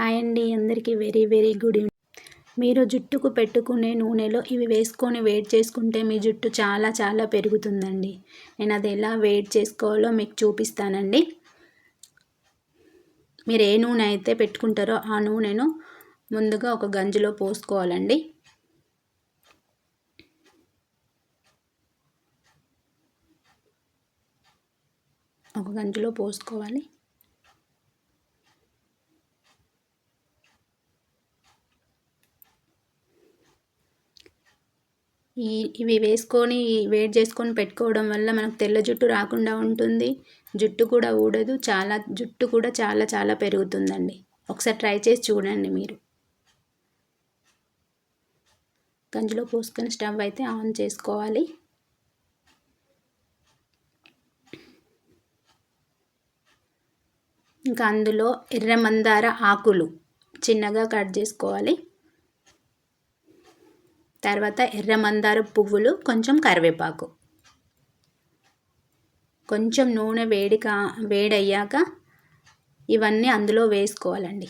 Hi అండి అందరికీ very very good evening మీరు జుట్టుకు పెట్టుకునే నూనెలో ఇవి వేసుకొని వేడి చేసుకుంటే మీ జుట్టు చాలా చాలా పెరుగుతుందండి. నేను అది ఎలా వేడి చేసుకోవాలో మీకు చూపిస్తానండి. మీరు ఏ నూనె అయితే పెట్టుకుంటారో ఆ నూనెను ముందుగా ఒక గంజిలో పోసుకోవాలండి. ఒక గంజిలో పోసుకోవాలి. ఈ ఇవి వేసుకొని వేడి చేసుకొని పెట్టుకోవడం వల్ల మనకు తెల్ల జుట్టు రాకుండా ఉంటుంది. జుట్టు కూడా ఊడదు. చాలా జుట్టు కూడా చాలా చాలా పెరుగుతుందండి. ఒకసారి ట్రై చేసి చూడండి మీరు. గంజిలో పోసుకొని స్టవ్ అయితే ఆన్ చేసుకోవాలి. ఇంకా అందులో ఎర్ర మందార ఆకులు చిన్నగా కట్ చేసుకోవాలి. తర్వాత ఎర్ర మందార పువ్వులు కొంచెం కరివేపాకు. కొంచెం నూనె వేడికా వేడయ్యాక ఇవన్నీ అందులో వేసుకోవాలండి.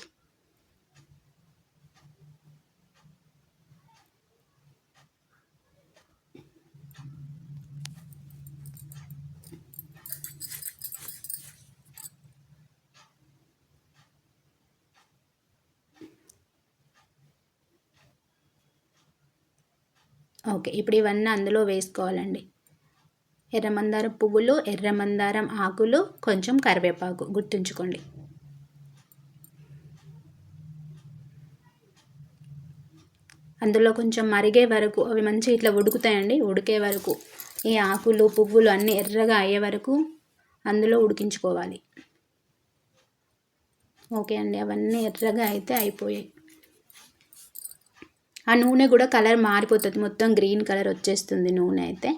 ఓకే ఇప్పుడు ఇవన్నీ అందులో వేసుకోవాలండి. ఎర్రమందారం పువ్వులు ఎర్రమందారం ఆకులు కొంచెం కరివేపాకు గుర్తుంచుకోండి. అందులో కొంచెం మరిగే వరకు అవి మంచిగా ఇట్లా ఉడుకుతాయండి ఉడికే వరకు ఈ ఆకులు పువ్వులు అన్నీ ఎర్రగా అయ్యే వరకు అందులో ఉడికించుకోవాలి. ఓకే అండి అవన్నీ ఎర్రగా అయితే అయిపోయాయి. ఆ నూనె కూడా కలర్ మారిపోతుంది. మొత్తం గ్రీన్ కలర్ వచ్చేస్తుంది నూనె అయితే.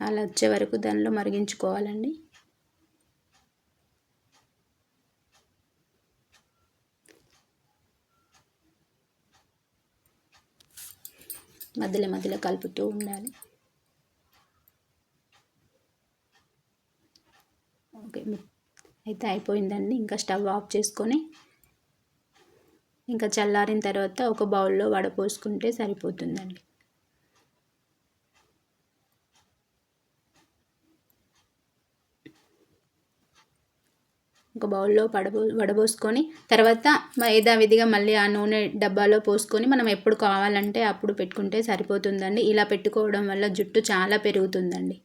అలా వచ్చే వరకు దానిలో మరిగించుకోవాలండి. మధ్యలో మధ్యలో కలుపుతూ ఉండాలి. ఓకే అయితే అయిపోయిందండి. ఇంకా స్టవ్ ఆఫ్ చేసుకొని ఇంకా చల్లారిన తర్వాత ఒక బౌల్లో వడపోసుకుంటే సరిపోతుందండి. ఒక బౌల్లో పడబో వడబోసుకొని తర్వాత యథావిధిగా మళ్ళీ ఆ నూనె డబ్బాలో పోసుకొని మనం ఎప్పుడు కావాలంటే అప్పుడు పెట్టుకుంటే సరిపోతుందండి. ఇలా పెట్టుకోవడం వల్ల జుట్టు చాలా పెరుగుతుందండి.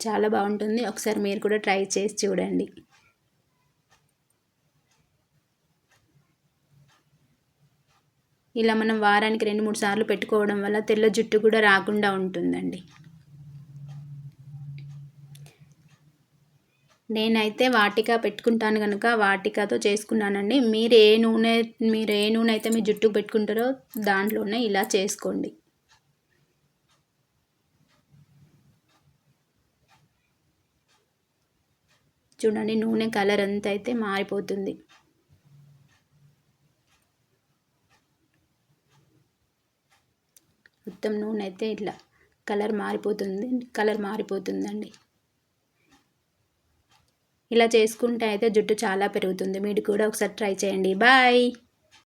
చాలా బాగుంటుంది. ఒకసారి మీరు కూడా ట్రై చేసి చూడండి. ఇలా మనం వారానికి రెండు మూడు సార్లు పెట్టుకోవడం వల్ల తెల్ల జుట్టు కూడా రాకుండా ఉంటుందండి. నేనైతే వాటిక పెట్టుకుంటాను కనుక వాటికతో చేసుకున్నానండి. మీరు ఏ నూనె మీరు ఏ నూనె అయితే మీ జుట్టుకు పెట్టుకుంటారో దాంట్లోనే ఇలా చేసుకోండి. చూడండి నూనె కలర్ అంతా అయితే మారిపోతుంది. మొత్తం నూనె అయితే ఇట్లా కలర్ మారిపోతుంది కలర్ మారిపోతుందండి. ఇలా చేసుకుంటే అయితే జుట్టు చాలా పెరుగుతుంది. మీరు కూడా ఒకసారి ట్రై చేయండి. బాయ్!